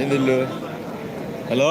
ఏంది ఇల్లు హలో?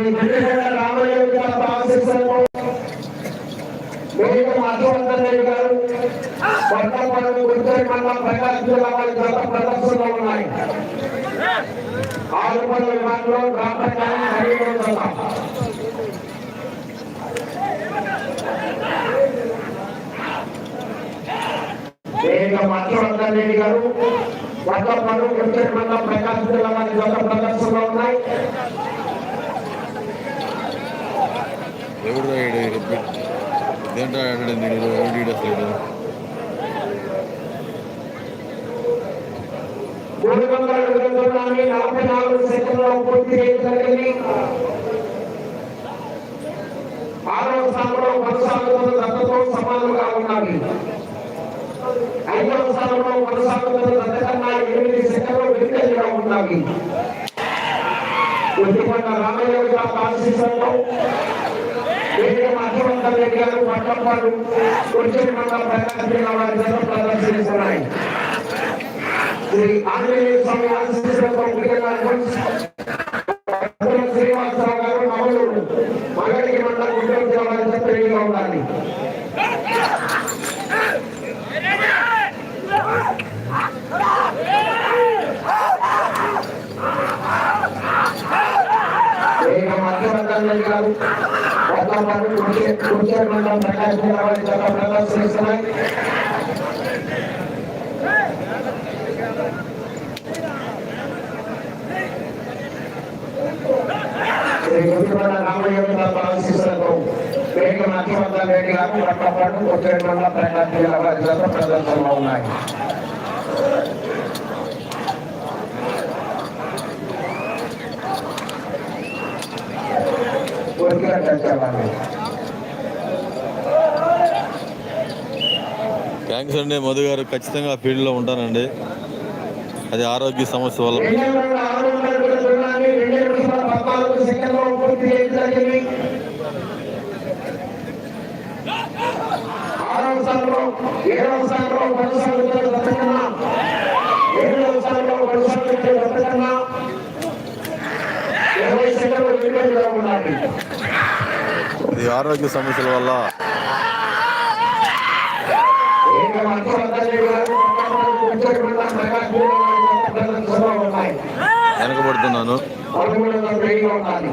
శ్రీ వెంకటేశ్వర రామయ్య గారి ఆశీస్సులతో వేదిక మధువర్ధన్ రెడ్డి గారు కొత్తపాడు గుంటూరు మండలం ప్రకాశం జిల్లా వారి గత ప్రదర్శనలో ఉన్నాయి ఆరుపల్లి విభాగంలో గ్రామప్రచారం మరియు జత. వేదిక మధువర్ధన్ రెడ్డి గారు కొత్తపాడు గుంటూరు మండలం ప్రకాశం జిల్లా వారి గత ప్రదర్శనలో ఉన్నాయి ఎవడు రాయడు ఇదేంటో ఆడాడు నేను ఎవడు అసలు మూడు వందల అడుగుల దూరాన్ని నలభై నాలుగు సెకండ్లో పూర్తి చేయగలిగింది ఆరవ స్థానంలో కొనసాగుతున్న దత్తతో సమానంగా ఉన్నది ఐదవ స్థానంలో కొనసాగుతున్న దత్త కన్నా ఎనిమిది సెకండ్లు రామయ్య గారి ఆశీస్సులతో వేదిక మధ్యవంతం రెడ్డి గారు పట్టంపాడు కొంచెం మండలం ప్రకాశం జిల్లా వారి జత ప్రదర్శిస్తున్నాయి శ్రీ ఆంజనేయ స్వామి ఆశీస్సులతో ముఖ్యంగా పట్టణ శ్రీనివాసరావు గారు నవలూరు మగడికి మండలం గుంటూరు జిల్లా వారి జత రెడీగా ఉండాలి వేదిక మధ్యవర్తం రెడ్డి గారు కొత్తపాడు కొంచెం మండలం ప్రకాశం జిల్లా వారి జత ప్రదర్శిస్తున్నాయి శ్రీ గురుకుల రామయ్య గారి ఆశీస్సులతో వేదిక మధ్యవర్తం రెడ్డి గారు కొత్తపాడు కొంచెం మండలం ప్రకాశం జిల్లా వారి జత ప్రదర్శనలో ఉన్నాయి కోరికల చర్చలని థ్యాంక్స్ అండి మధు గారు ఖచ్చితంగా ఫీల్డ్లో ఉంటానండి అది ఆరోగ్య సమస్య వల్ల. ఇది ఆరోగ్య సమస్యల వల్ల ఏక మధ్యవర్తి గారు కొంచెం మండలం ప్రకాశం జిల్లా వారి ప్రదర్శనలో ఉన్నాయి వెనకబడుతున్నాను. పదమూడు వందల వేడిగా ఉండాలి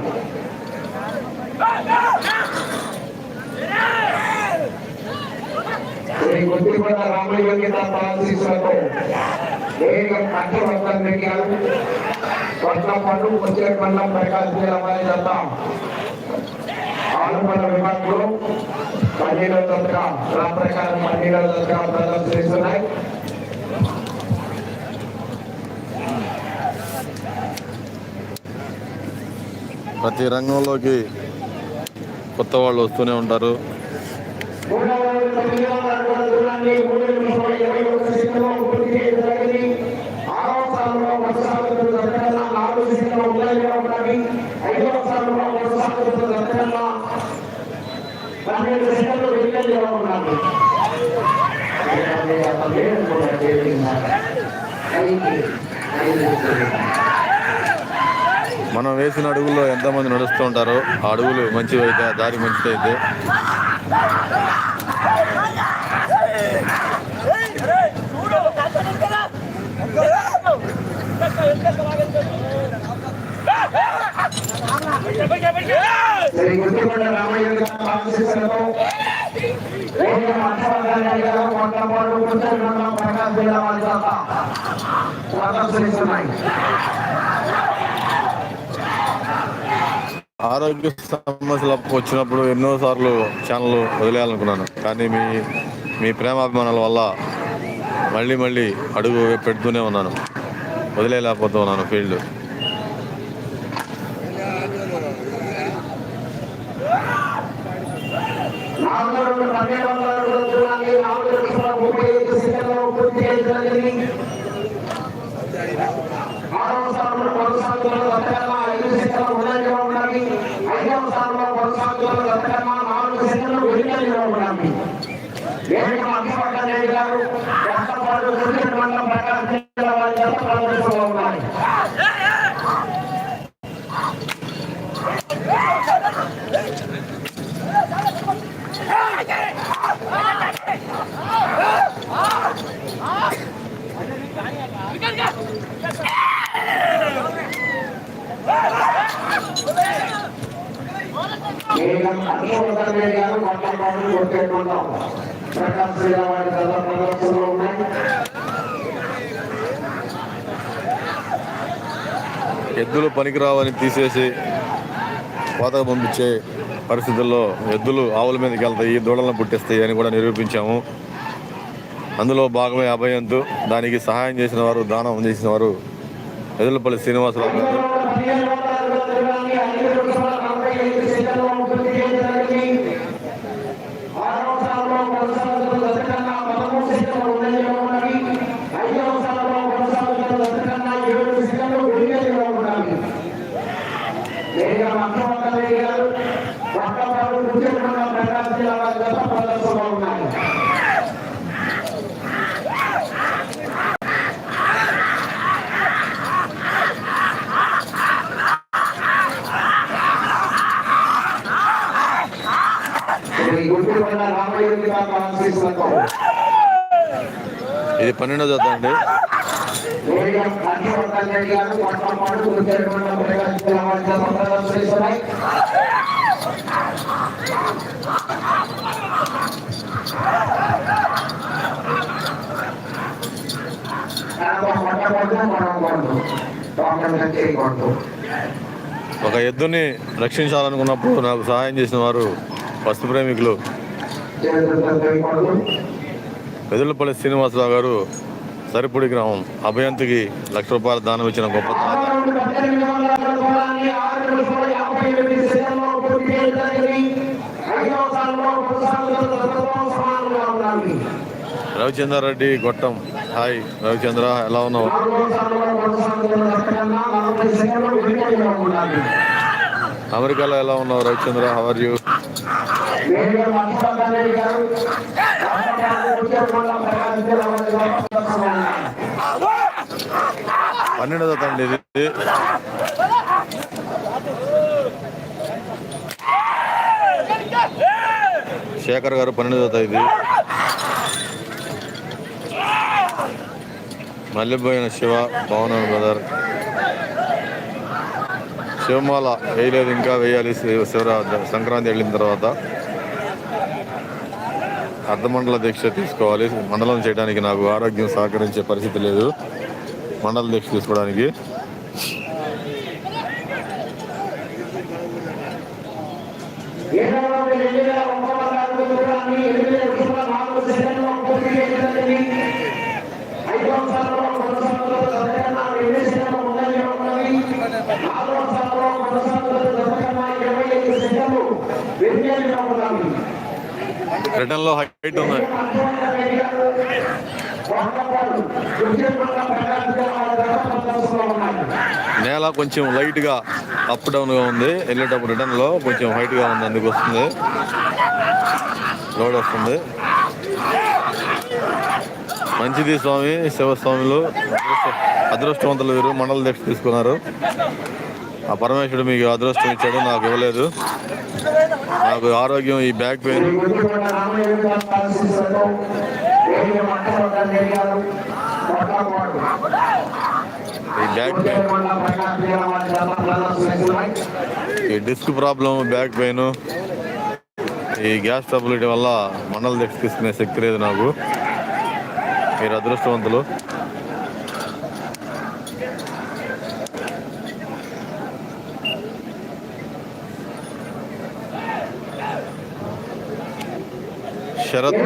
శ్రీ గుర్తిపడ్డ రామయ్య గీత ఆశీస్సులతో వేగం అర్థవర్తం పెట్టారు పండు వచ్చే ప్రకాశం విభాగంలో ప్రకారం ప్రదర్శిస్తున్నాయి ప్రతి రంగంలోకి కొత్త వాళ్ళు వస్తూనే ఉంటారు మూడవ రోజు తొమ్మిది వందల అడుగుల దూరాన్ని మూడు నిమిషముల ఇరవై ఒక్క సెకండ్లో పూర్తి చేయడం జరిగింది. ఆరవ స్థానంలో కొనసాగుతున్న దత్తకన్నా నాలుగు సెకండ్ల ముందంజలో ఉన్నది. ఐదవ స్థానంలో కొనసాగుతున్న దత్తకన్నా పన్నెండు సెకండ్లు వెనుకంజలో ఉన్నది. మనం వేసిన అడుగుల్లో ఎంతమంది నడుస్తూ ఉంటారో ఆ అడుగులు మంచివైతే దారి మంచిదైతే శ్రీ గుర్తుకొండ రామయ్య గారి ఆశీస్సులతో గుంటూరు మండలం ప్రకాశం జిల్లా వారి చేత ఆరోగ్య సమస్యలు వచ్చినప్పుడు ఎన్నో సార్లు ఛానల్ వదిలేయాలనుకున్నాను. కానీ మీ మీ ప్రేమాభిమానాల వల్ల మళ్ళీ మళ్ళీ అడుగు పెడుతూనే ఉన్నాను. వదిలేయలేకపోతూ ఉన్నాను ఫీల్డ్ నాలుగు రెండు పన్నెండు వందల అడుగుల దూరాన్ని నాలుగు లక్షల ముప్పై ఐదు సెకండ్లలో పూర్తి చేయడం జరిగింది ఆరవ స్థానంలో కొనసాగుతున్న గతకన్నా ఐదు సెకండ్లు ముందంజలో ఉండాలి ఐదవ స్థానంలో కొనసాగుతున్న నాలుగు సెకండ్లు వెనుకంజలో ఉండాలి రెడ్డి గారు మండలం జిల్లా వారి చేత ప్రదర్శనలో ఉన్నాయి వేగం అభివర్గ రెడ్డి గారు కష్టపాటు గుర్తింపు ప్రకాశం జిల్లా వారి ప్రదర్శనలో ఉన్నాయి ఎద్దులు పనికిరావని తీసేసి కోతకు పంపించే పరిస్థితుల్లో ఎద్దులు ఆవుల మీదకి వెళ్తాయి దూడలను పుట్టిస్తాయి అని కూడా నిరూపించాము. అందులో భాగమే అభయంతు దానికి సహాయం చేసిన వారు దానం చేసిన వారు ఎదులపల్లి శ్రీనివాసరావు గారు ఉన్నాయి శ్రీ గుర్తుకొండ రామయ్య గారి ఆశీస్సులతో ఇది పన్నెండో జత అండి. రెడ్డి గారు ప్రదర్శిస్తున్నాయి. ఒక ఎద్దుని రక్షించాలనుకున్నప్పుడు నాకు సహాయం చేసిన వారు పశు ప్రేమికులు వెదులపల్లి శ్రీనివాసరావు గారు సరిపొడి గ్రామం. అభయంతికి లక్ష రూపాయల దానం ఇచ్చిన గొప్ప రవిచంద్ర రెడ్డి గొట్టం. హాయ్ రవిచంద్ర ఎలా ఉన్నావు? అమెరికాలో ఎలా ఉన్నావు రవిచంద్ర? హవర్ యూ వేదిక తండ్రి పన్నెండు జత ఇది. శేఖర్ గారు పన్నెండు జత ఇది. మల్లెపోయిన శివ బాగున్నాను బ్రదర్. శివమాల వేయలేదు ఇంకా వేయాలి. శివ శివరా సంక్రాంతి వెళ్ళిన తర్వాత. అర్ధమండల దీక్ష తీసుకోవాలి. మండలం చేయడానికి నాకు ఆరోగ్యం సహకరించే పరిస్థితి లేదు. మండల దీక్ష తీసుకోవడానికి. ఏడవ రిటర్న్ రిటర్న్లో హైట్ ఉంది. నేల కొంచెం లైట్గా అప్ డౌన్గా ఉంది. వెళ్ళేటప్పుడు రిటర్న్లో కొంచెం హైట్గా ఉంది. అందుకు వస్తుంది. లోడ్ వస్తుంది. మంచిది స్వామి శివస్వామిలు. అదృష్టవంతులు వీరు. మండల దీక్ష తీసుకున్నారు. ఆ పరమేశ్వరుడు మీకు అదృష్టం ఇచ్చాడు. నాకు ఇవ్వలేదు. నాకు ఆరోగ్యం ఈ బ్యాక్ పెయిన్ ఈ బ్యాక్ పెయిన్ ఈ డిస్క్ ప్రాబ్లం బ్యాక్ పెయిన్ ఈ గ్యాస్ ట్రబుల్ వల్ల మండలు తెచ్చి తీసుకునే శక్తి లేదు నాకు. మీరు అదృష్టవంతులు. శరత్.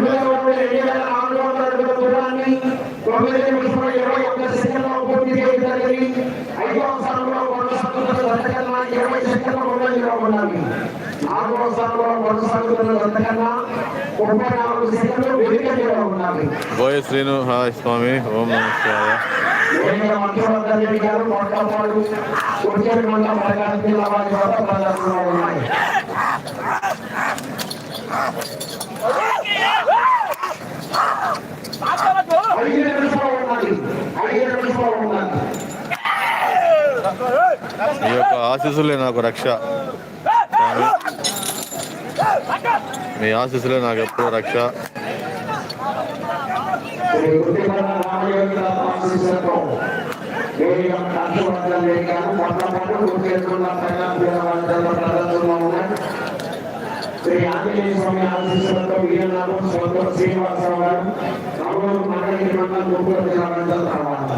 ఉండాలి బోయ శ్రీను హాయ్ స్వామి ఓం నమస్కార గారు మొట్టమొదటి మండలం ప్రకాశం జిల్లా వారి వద్ద ప్రదర్శనలో ఉన్నాయి ఐదు నిమిషాలు ఉన్నది ఐదు నిమిషాలు ఉన్నది ఈ యొక్క ఆశీస్సులే నాకు రక్ష. మీ ఆశీస్సులే నాకు ఎప్పుడు రక్ష. శ్రీ గుర్తిపల్ల రామయోగి ఆశీస్సులతో వేగం మొట్టమొదటి గుర్తిస్తున్న ప్రకాశం జిల్లా వారి శ్రీ ఆంజనేయ స్వామి ఆశీస్సులతో వీరనాథం సంతోష్ శ్రీనివాసరావు గారు కర్నూలు మండలి మండలం గుంటూరు జిల్లా మండలం తర్వాత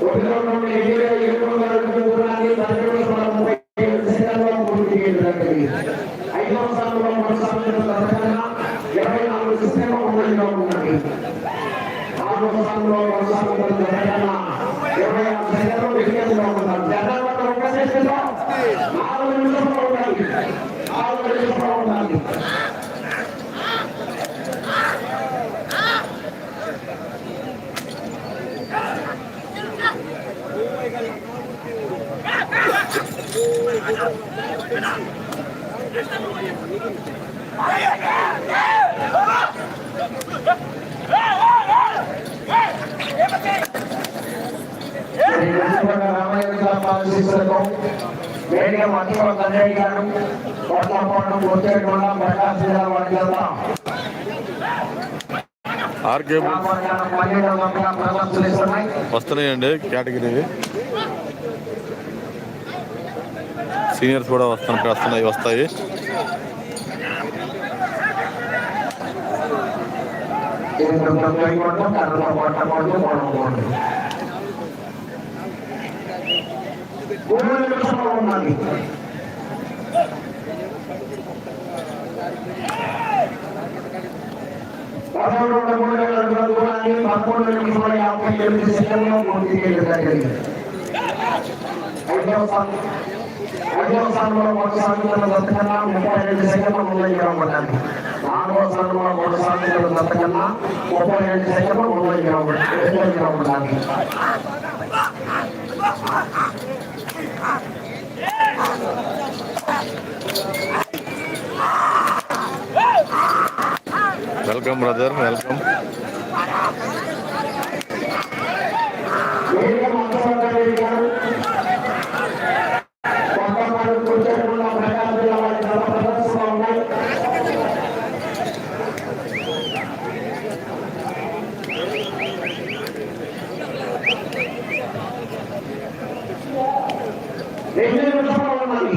తొమ్మిది వందల ఏడు ఏడు వందల అడుగుల దూరాన్ని పన్నెండు వందల ముప్పై ఏడు సెకండ్లలో పూర్తి చేయడం జరిగింది. ఐదవ స్థానంలో కొనసాగుతున్న తరగతిన ఇరవై నాలుగు సిస్టమ్ అమలులో ఉన్నది. ఆరవ స్థానంలో కొనసాగుతున్న తరగతిన ఇరవై ఆరు సెకండ్లు విజయంలో ఉన్నారు. జగన్ వద్ద ఒక సెకండ్లో నాలుగు నిమిషంలో ఉండాలి. నాలుగు నిమిషంలో ఉండాలి. శ్రీ గురుకుల మధ్యలో గారు కోట్లపాటు వచ్చేటువంటి ప్రకాశ్ జిల్లా వస్తున్నాయండి కేటగిరీ. సీనియర్స్ కూడా వస్తున్న వస్తున్నాయి వస్తాయి. కైకొండ కర్రల పట్టకొండ పొడవకొండ మూడు నిమిషంలో ఉన్నది పదమూడు వందల మూడు వేల అడుగుల దూరాన్ని పదకొండు నిమిషాల యాభై ఎనిమిది సెకండ్లో పూర్తి చేయడం జరిగింది ఐదవ స్థానం ఐదవ స్థానంలో కొనసాగుతున్న దత్తకన్నా ముప్పై రెండు సెకండ్ల ముందంజలో ఉండాలి నాలుగవ స్థానంలో కొనసాగుతున్న దత్తకన్నా ముప్పై రెండు సెకండ్ల ముందంజలో ముందంజలో వెల్కమ్ బ్రదర్ వెల్కమ్ వేదిక మంత్రివర్గ గారు కొంతమంది కూర్చోకుండా ప్రకాశం జిల్లా వారి గత ప్రదర్శనలో ఉన్నాయి రెండు నిమిషాలు ఉన్నది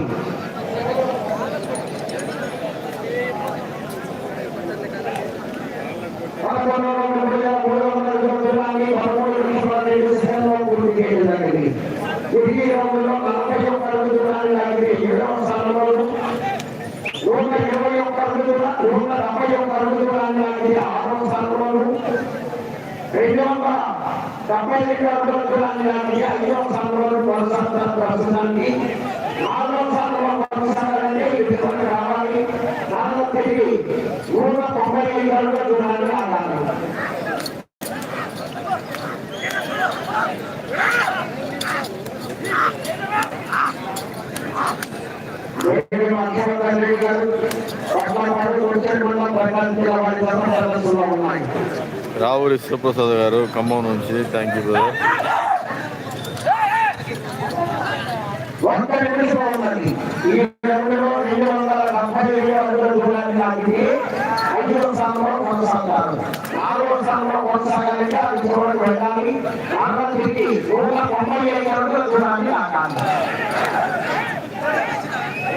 పదకొండు వందల మూడు వేల మూడు వందల దూరాన్ని పదమూడు నిమిషాల రెండు సెకండ్లో పూర్తి చేయడం జరిగింది. తిరిగి రౌండ్లో నలభై ఒక్క అడుగుల దూరాన్ని లాగి ఏడవ స్థానంలో నూట ఇరవై ఒక్క అడుగుల దూరా- నూట డెబ్బై ఒక్క అడుగుల దూరాన్ని లాగి ఆరవ స్థానంలో రెండు వందల డెబ్బై రెండు అడుగుల దూరాన్ని లాగి ఐదవ స్థానంలో కొనసాగుతున్న ప్రస్తుతానికి కొనసాగాలంటే రావాలి. తిరిగి నూట తొంభై ఐదు అడుగుల దూరాన్ని గారు రావురి శివప్రసాద్ గారు ఖమ్మం నుంచి. థ్యాంక్ యూ బ్రదర్ ఒక్క నిమిషం ఉన్నది ఈ రౌండ్లో రెండు వందల లాగితే ఐదవ స్థానంలో కొనసాగుతారు నాలుగవ స్థానంలో కొనసాగాలంటే అది దూరం వెళ్ళాలి మరలా తిరిగి నూట తొంభై ఐదు అడుగుల దూరాన్ని ఆగాలి ముప్పై సెకండ్లు ఉన్నది రవీంద్ర బాబు తమిళనాడు కూడా ఆరు వందల అడుగుల దూరాన్ని పద్నాలుగు నిమిషముల ఇరవై ఐదు సెకండ్లో పూర్తి చేయడం జరిగింది ప్రస్తుతానికి ఐదవ స్థానంలో కొనసాగుతున్నాయి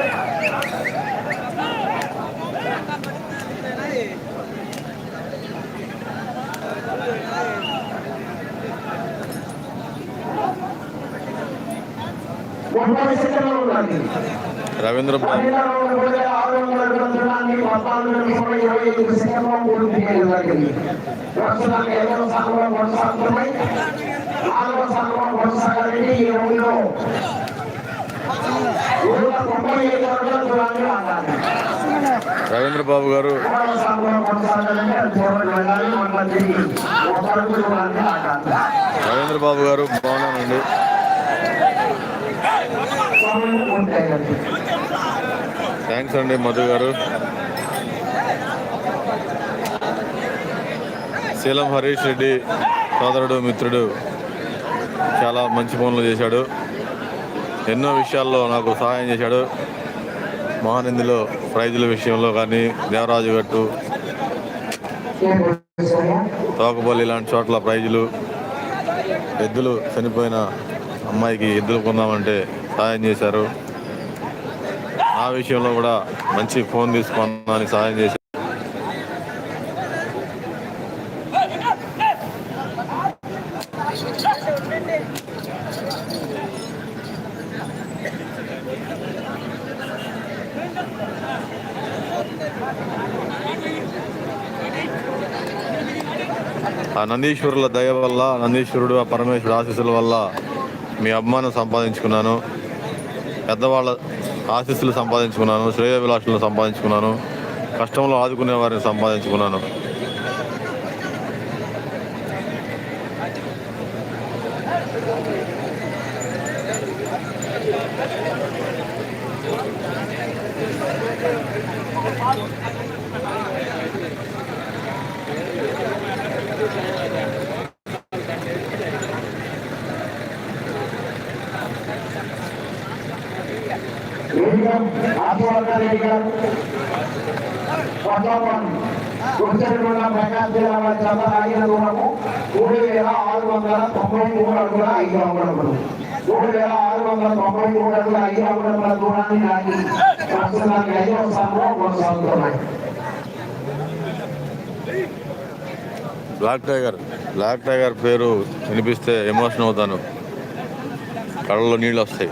నాలుగవ స్థానంలో కొనసాగాలంటే ఈ రౌండ్లో నూట తొంభై ఐదు అడుగుల దూరాన్ని ఆడాలి రవీంద్ర బాబు గారు మూడవ స్థానంలో కొనసాగాలంటే అది దూరం వెళ్ళాలి మళ్ళీ తిరిగి ఒక అడుగు దూరాన్ని ఆడాలి రవీంద్ర బాబు గారు బాగున్నానండి థ్యాంక్స్ అండి మధు గారు. శీలం హరీష్ రెడ్డి సోదరుడు మిత్రుడు చాలా మంచి పనులు చేశాడు. ఎన్నో విషయాల్లో నాకు సహాయం చేశాడు. మహానందిలో ప్రైజుల విషయంలో కానీ దేవరాజు గట్టు తోకపల్లి ఇలాంటి చోట్ల ప్రైజులు ఎద్దులు చనిపోయిన అమ్మాయికి ఎద్దులు కొందామంటే సహాయం చేశారు. ఆ విషయంలో కూడా మంచి ఫోన్ తీసుకున్నాను సహాయం చేశారు. ఆ నందీశ్వరుల దయ వల్ల నందీశ్వరుడు ఆ పరమేశ్వరుడు ఆశీస్సుల వల్ల మీ అభిమానం సంపాదించుకున్నాను. పెద్దవాళ్ళ ఆశీస్సులు సంపాదించుకున్నాను శ్రేయ సంపాదించుకున్నాను కష్టంలో ఆదుకునే వారిని సంపాదించుకున్నాను. గారు జిల్లా దూరము మూడు వేల ఆరు వందల తొంభై మూడు అడుగుల ఐదు అంగుళములు మూడు వేల ఆరు వందల తొంభై మూడు అడుగుల ఐదు అంగుళముల దూరాన్ని ప్రస్తుతానికి ఐదవ స్థానంలో కొనసాగుతున్నాయి బ్లాక్ టైగర్ బ్లాక్ టైగర్ పేరు వినిపిస్తే ఎమోషన్ అవుతాను. కళ్ళలో నీళ్ళు వస్తాయి.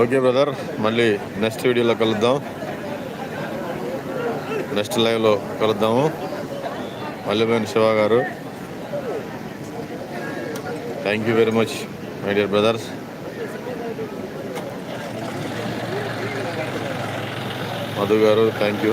ఓకే బ్రదర్ మళ్ళీ నెక్స్ట్ వీడియోలో కలుద్దాం. నెక్స్ట్ లైవ్లో కలుద్దాము. మల్లెపోయిన శివ గారు. Thank you very much my dear brothers Madhu గారు థ్యాంక్ యూ